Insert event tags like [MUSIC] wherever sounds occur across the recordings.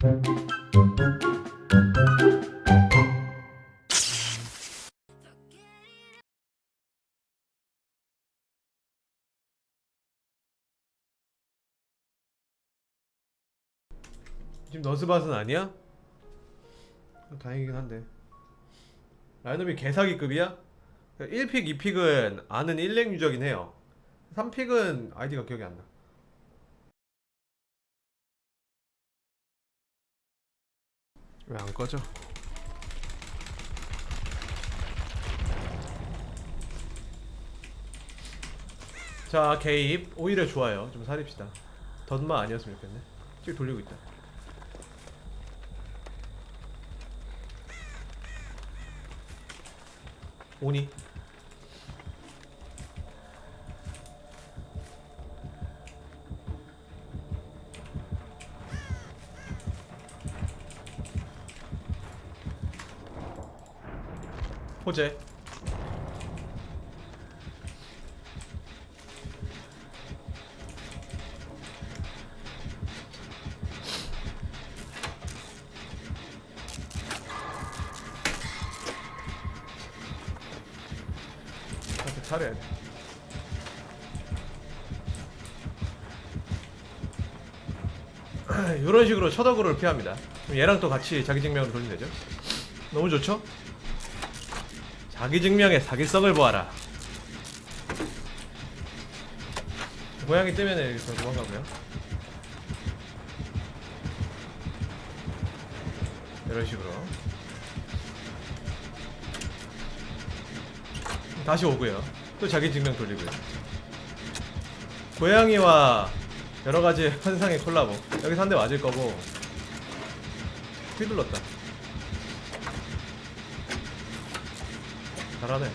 지금 너스밭은 아니야? 다행이긴 한데 라이너비 개사기급이야? 1픽, 2픽은 아는 일렉 유저긴 해요 3픽은 아이디가 기억이 안나 왜 안 꺼져? 자 개입. 오히려 좋아요. 좀 사립시다. 덧마 아니었으면 좋겠네. 지금 돌리고 있다. 오니 호재 이렇게 차려야 돼. [CLEARS THROAT] 이런 식으로 쳐다구를 피합니다. 그럼 얘랑 또 같이 자기 증명을 돌리면 되죠. 너무 좋죠? 자기 증명의 사기성을 보아라. 고양이 뜨면 여기서 도망가고요. 이런 식으로. 다시 오고요. 또 자기 증명 돌리고요. 고양이와 여러 가지 환상의 콜라보. 여기서 한 대 맞을 거고. 휘둘렀다. 잘하네.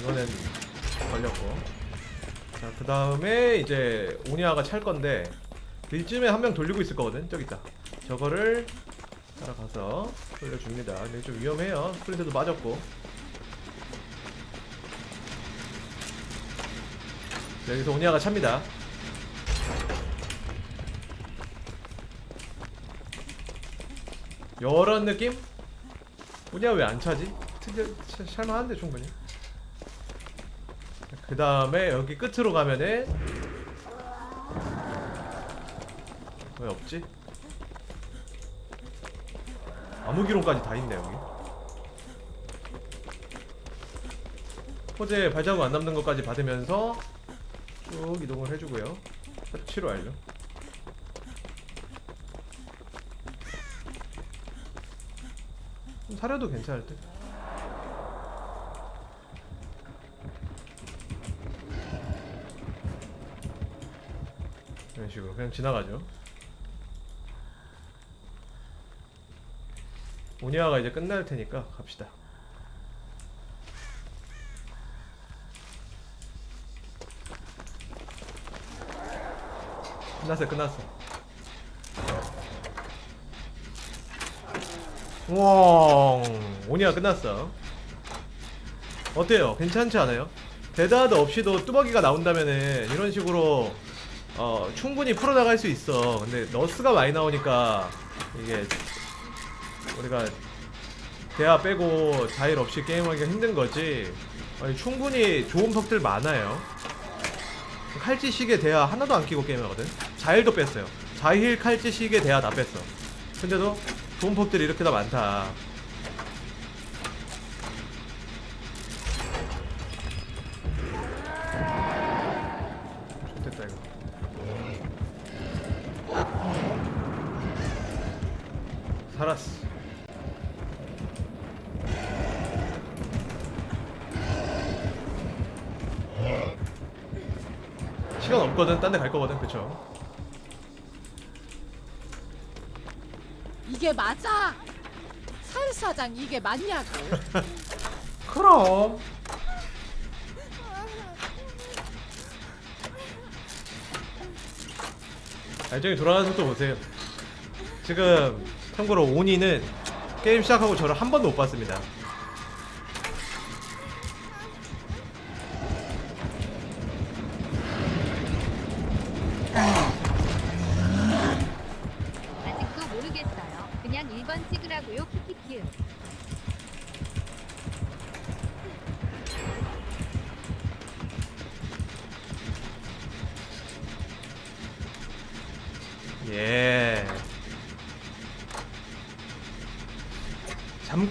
이번엔 걸렸고. 자, 그 다음에 이제 오니아가 찰 건데, 이쯤에 한 명 돌리고 있을 거거든. 저기 있다. 저거를 따라가서 돌려줍니다. 근데 좀 위험해요. 스프린트도 맞았고. 여기서 오니아가 찹니다. 이런 느낌? 오니아 왜 안 차지? 특히 차- 찰만한데 충분히. 그 다음에 여기 끝으로 가면은 왜 없지? 암흑기론까지 다 있네 여기. 호재 발자국 안 남는 것까지 받으면서 쭉 이동을 해주고요. 치료 완료. 좀 사려도 괜찮을 듯. 식으로 그냥 지나가죠. 오니아가 이제 끝날 테니까 갑시다. 끝났어 끝났어 와 오니아 끝났어 어때요 괜찮지 않아요? 데드하드 없이도 뚜벅이가 나온다면은 이런 식으로 어 충분히 풀어나갈 수 있어 근데 너스가 많이 나오니까 이게 우리가 대화 빼고 자일 없이 게임하기가 힘든 거지 아니, 충분히 좋은 퍽들 많아요 칼찌 시계 대야 하나도 안 끼고 게임하거든. 자일도 뺐어요. 자일 칼찌 시계 대야 다 뺐어. 근데도 좋은 법들이 이렇게 다 많다. 이게 맞냐고? [LAUGHS] 그럼. 알정이 돌아가는 속도 보세요. 지금 참고로 오니는 게임 시작하고 저를 한 번도 못 봤습니다.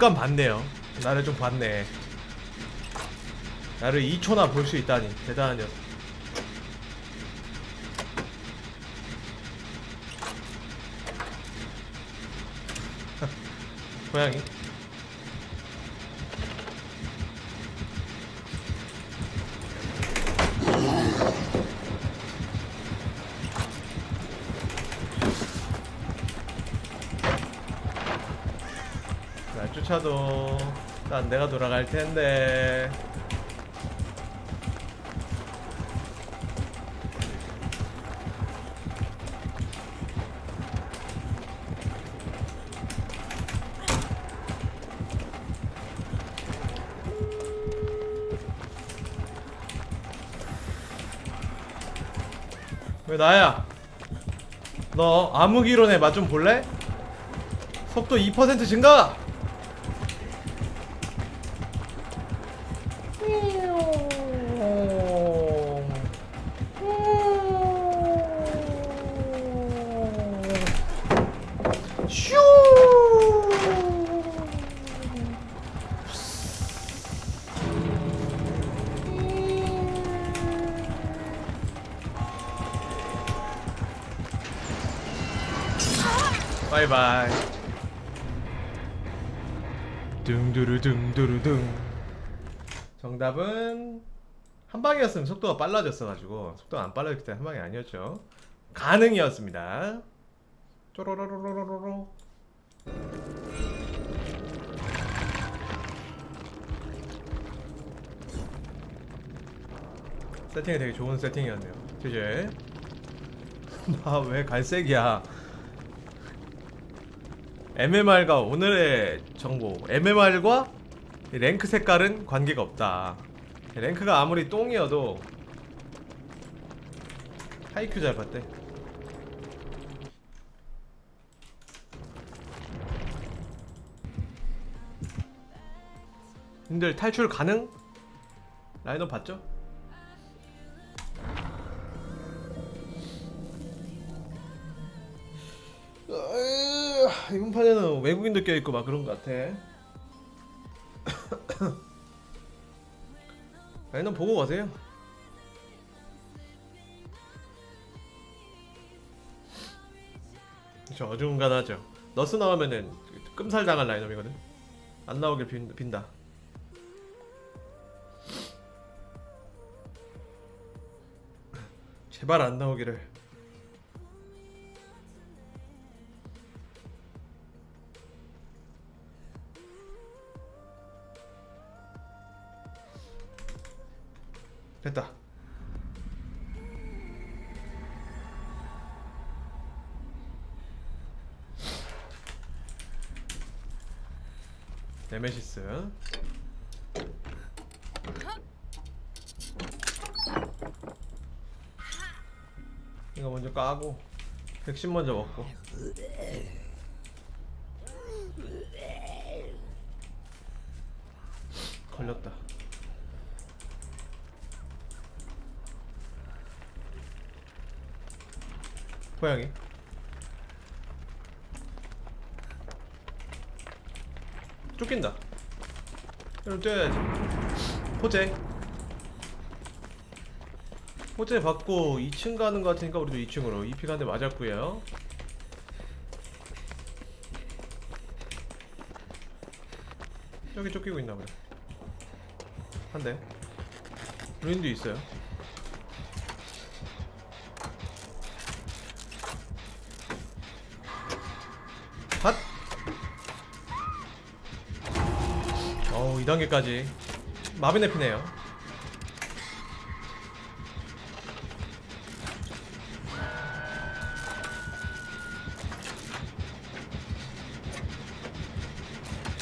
잠깐 봤네요. 나를 좀 봤네. 나를 2초나 볼 수 있다니 대단한 녀석. [LAUGHS] 고양이. 날 쫓아도 난 내가 돌아갈 텐데. 왜 나야? 너 암흑이론의 맛 좀 볼래? 속도 2% 증가! 한 방이었으면 속도가 빨라졌어가지고 속도가 안 빨라졌기 때문에 한 방이 아니었죠. 가능이었습니다. 쪼로로로로로로. 세팅이 되게 좋은 세팅이었네요. 그지? [LAUGHS] 나 왜 갈색이야? MMR과 오늘의 정보 MMR과 랭크 색깔은 관계가 없다 랭크가 아무리 똥이어도 하이큐 잘 봤대 님들 탈출 가능? 라인업 봤죠? 으, 이번 판에는 외국인도 껴있고 막 그런 것 같아 라인업 보고 가세요. 저 어중간하죠. 너스 나오면은 끔살 당할 라인업이거든. 안 나오길 빈, 빈다. 제발 안 나오기를 됐다. 네메시스. 이거 먼저 까고 백신 먼저 먹고. 걸렸다. 고양이. 쫓긴다. 이러면 뛰어야지. 호재. 호재 받고 2층 가는 것 같으니까 우리도 2층으로. 2피 간데 맞았고요. 저기 쫓기고 있나 보네. 한대. 루인도 있어요 2단계까지 마비네피네요.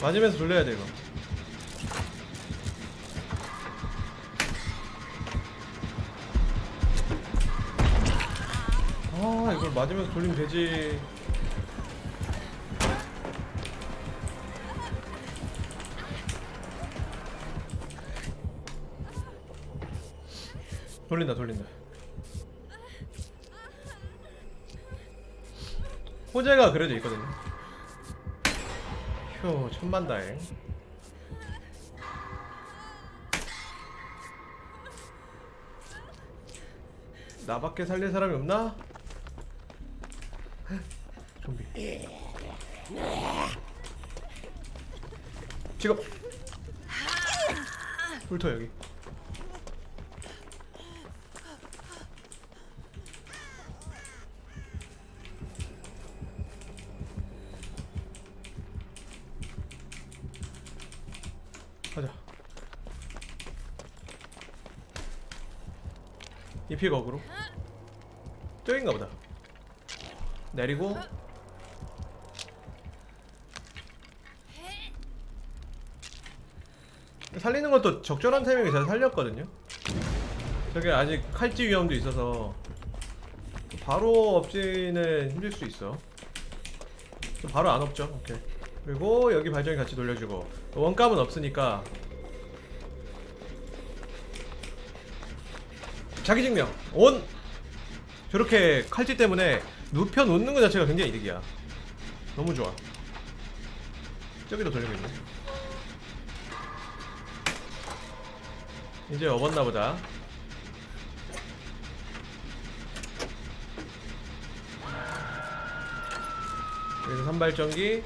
맞으면서 돌려야 돼 이거. 아 이걸 맞으면서 돌리면 되지 돌린다 돌린다. 호재가 그래도 있거든요. 휴 천만다행. 나밖에 살릴 사람이 없나? 좀비. 지금. 훑어 여기 이픽 어그로. 저긴가 보다. 내리고. 살리는 것도 적절한 타이밍에 잘 살렸거든요. 저게 아직 칼집 위험도 있어서 바로 없지는 힘들 수 있어. 바로 안 없죠. 오케이. 그리고 여기 발전기 같이 돌려주고. 원감은 없으니까 자기 증명. 온! 저렇게 칼집 때문에 눕혀 놓는 것 자체가 굉장히 이득이야. 너무 좋아. 저기도 돌리고 있네. 이제 업었나 보다. 여기서 선발전기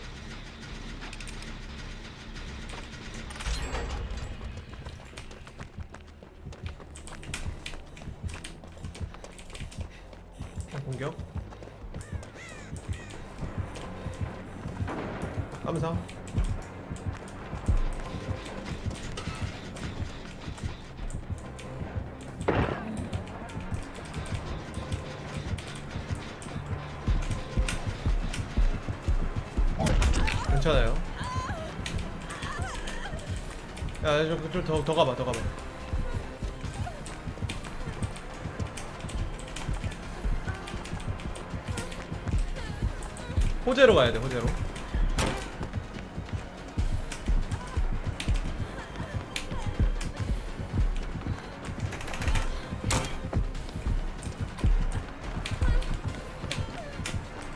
좀더 더 가봐 더 가봐. 호재로 가야 돼 호재로.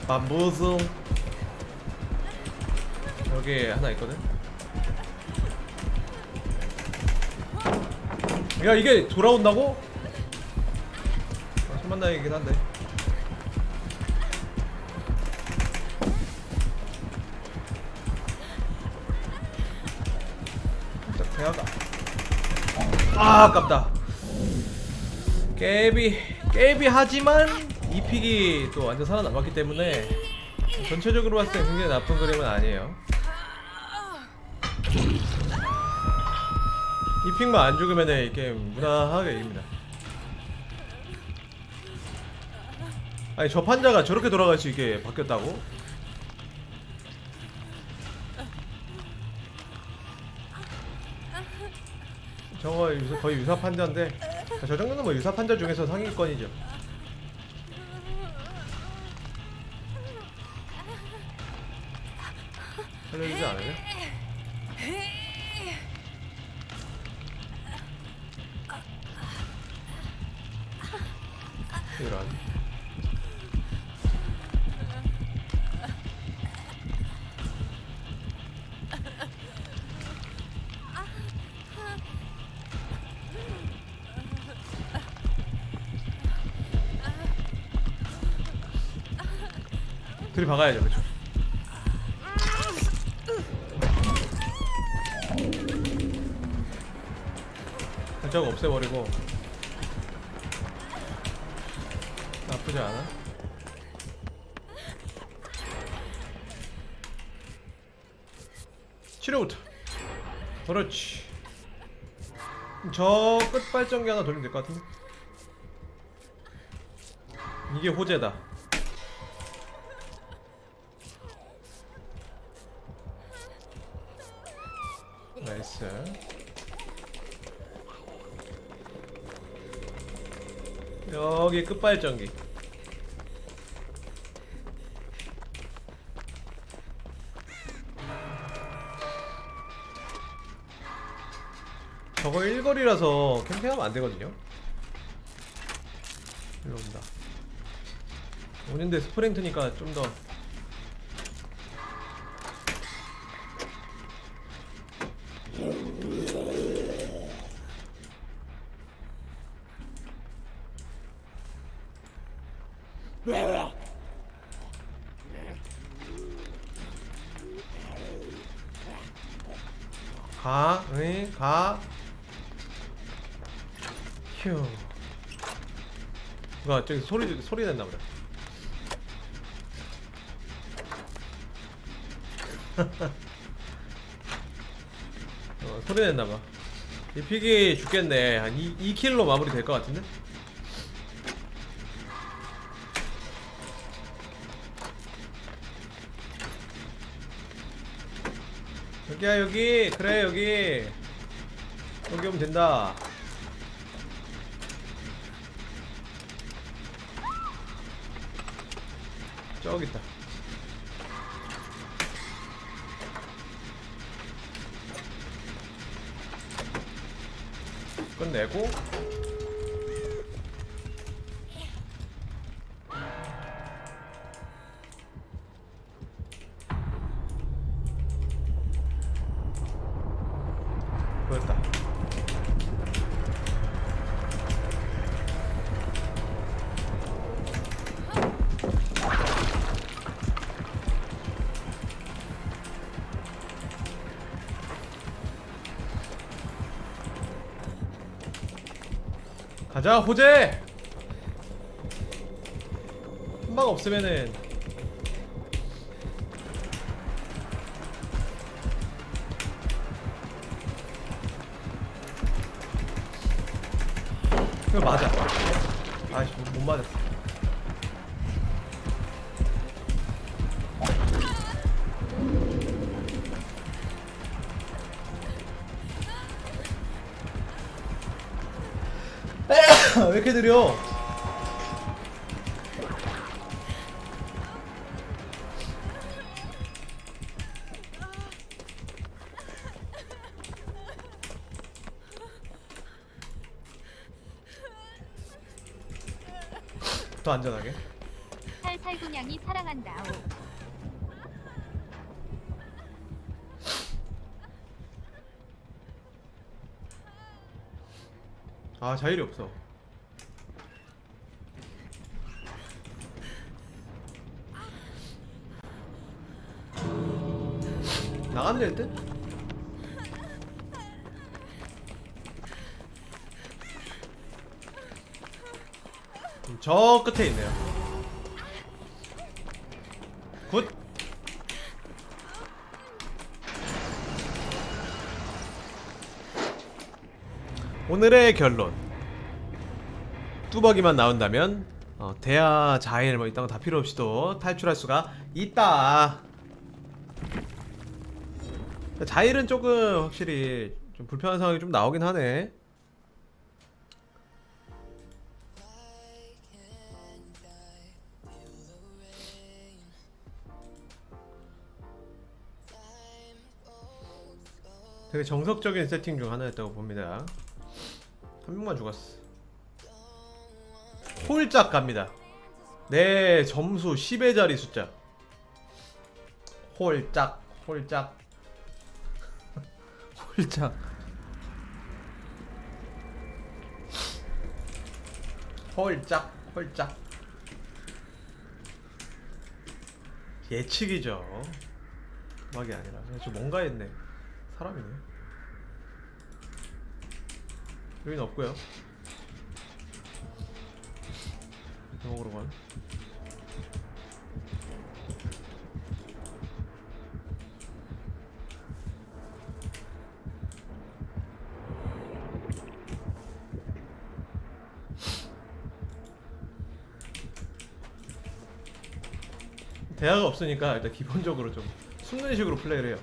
밤부스 여기 하나 있거든 야 이게 돌아온다고? 아, 천만 다행이긴 한데. 살짝 대화가 아 아깝다. 깨비 깨비 하지만 이 픽이 또 완전 살아남았기 때문에 전체적으로 봤을 때 굉장히 나쁜 그림은 아니에요 이 픽만 안 죽으면 이 게임 무난하게 이깁니다 아니 저 판자가 저렇게 돌아갈 수 있게 바뀌었다고? 저거 유사, 거의 유사 판자인데 저 정도는 뭐 유사 판자 중에서 상위권이죠 살려주지 않으려? 이런. 둘이 박아야죠 그쵸? 발자국 없애버리고 그렇지. 저 끝발전기 하나 돌리면 될 것 같은데? 이게 호재다. 나이스. 여기 끝발전기 일거리라서 캠핑하면 안 되거든요. 일로 온다. 오는데 스프랭트니까 좀 더. 가, 응, 가. 휴. 누가 저기 소리 소리 낸다 그래. [LAUGHS] 어, 소리 낸다 봐. 이 픽이 죽겠네. 한 2, 2킬로 마무리 될 것 같은데? 여기야 여기 그래 여기 여기 오면 된다 저기 있다. 끝내고 자 호재. 한 방 없으면은. 이거 맞아. 못- 못 맞았어 이렇게 느려. 더 안전하게. 살살군양이 사랑한다. 아 자일이 없어 나가면 될 듯? 음, 저 끝에 있네요 굿 오늘의 결론 뚜벅이만 나온다면 어, 대하 자일 뭐 이딴 거 다 필요 없이도 탈출할 수가 있다. 자일은 조금 확실히 좀 불편한 상황이 좀 나오긴 하네. 되게 정석적인 세팅 중 하나였다고 봅니다. 한 명만 죽었어. 홀짝 갑니다. 내 점수 10의 자리 숫자. 홀짝, 홀짝. 홀짝. 홀짝, 홀짝. 예측이죠. 음악이 아니라. 저 뭔가 했네. 사람이네. 여긴 없고요. 먹으러 간. 대화가 없으니까 일단 기본적으로 좀 숨는 식으로 플레이를 해요.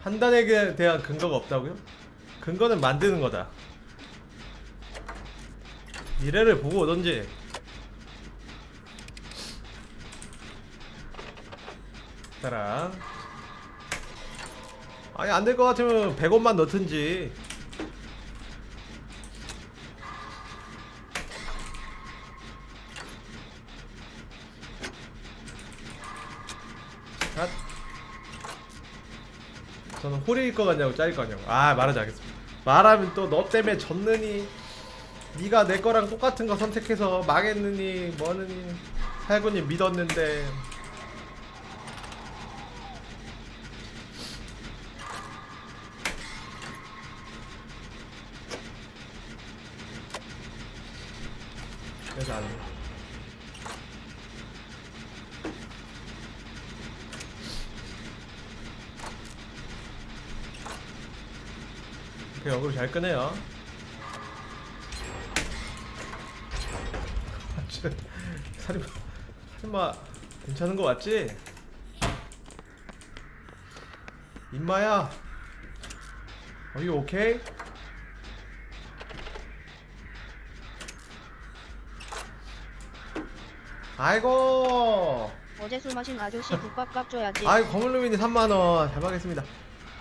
판단에 대한 근거가 없다고요? 근거는 만드는 거다. 미래를 보고 오던지. 따라. 아니 안 될 것 같으면 100원만 넣든지. 샷. 저는 홀일 것 같냐고 짜일 것 같냐고. 아 말하지 않겠습니다. 말하면 또 너 때문에 졌느니 네가 내 거랑 똑같은 거 선택해서 망했느니 뭐느니 살군이 믿었는데 그래서 안 해. 그 역으로 잘 끄네요. [LAUGHS] 살인마, 살인마 괜찮은 거 맞지? 임마야, are you okay? 아이고, 어제 술 마신 아저씨 국밥 값 줘야지. 아이고 거물루미님 3만 원, 잘 받겠습니다.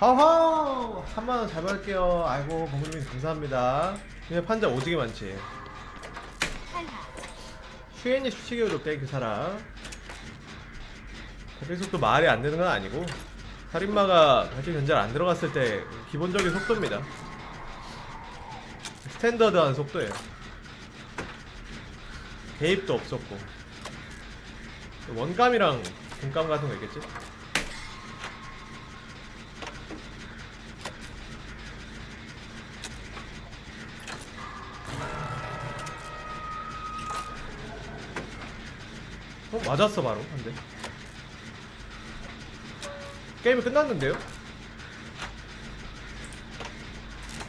허허, 3만 원 잘 받을게요. 아이고 거물루미님 감사합니다. 그냥 판자 오지게 많지. 슈엔이 수치기로 줬대 그 사람 발전 속도 말이 안 되는 건 아니고 살인마가 발전 견제를 안 들어갔을 때 기본적인 속도입니다 스탠더드한 속도예요 개입도 없었고 원감이랑 분감 같은 거 있겠지? 맞았어 바로. 한대 게임이 끝났는데요?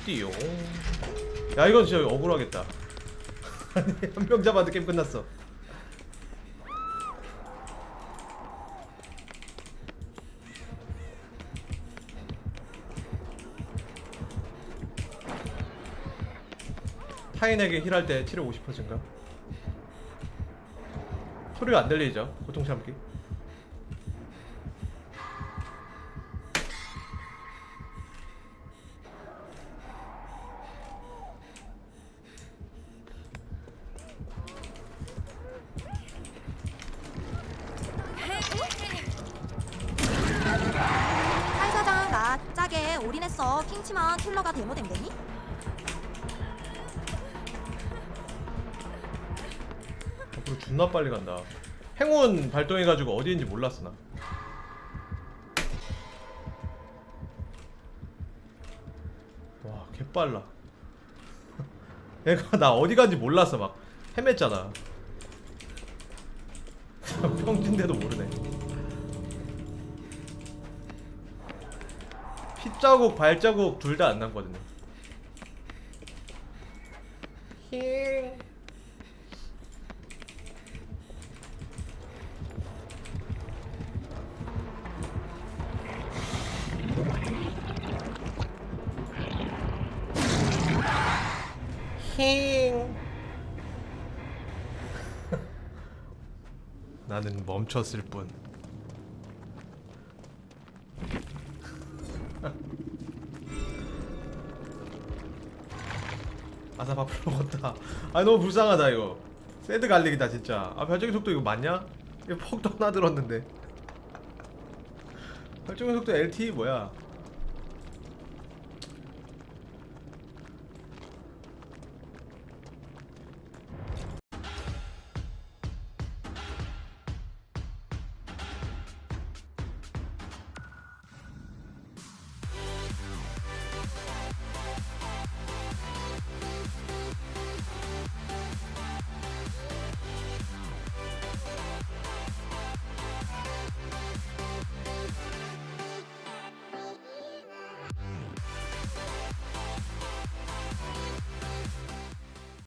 띠용. 야 이건 진짜 억울하겠다. [LAUGHS] 아니 한 명 잡았는데 게임 끝났어. 타인에게 힐할 때 치료 50% 증가 소리가 안 들리죠 고통 참기 한 사장 나 짜게 올인했어 킹치만 킬러가 데모됨 되니? 앞으로 존나 빨리 간다. 발동해가지고 어디인지 몰랐어 나. 와 개빨라. [LAUGHS] 얘가 나 어디 간지 몰랐어 막 헤맸잖아. [LAUGHS] 평진대도 모르네. 핏자국 발자국 둘 다 안 남거든요. 힝. 나는 멈췄을 뿐. [LAUGHS] 아사 밥을 먹었다. 아 너무 불쌍하다 이거. 새드 갈릭이다 진짜. 아 발전기 속도 이거 맞냐? 이거 퍽도 하나 들었는데. 발전기 속도 LTE 뭐야?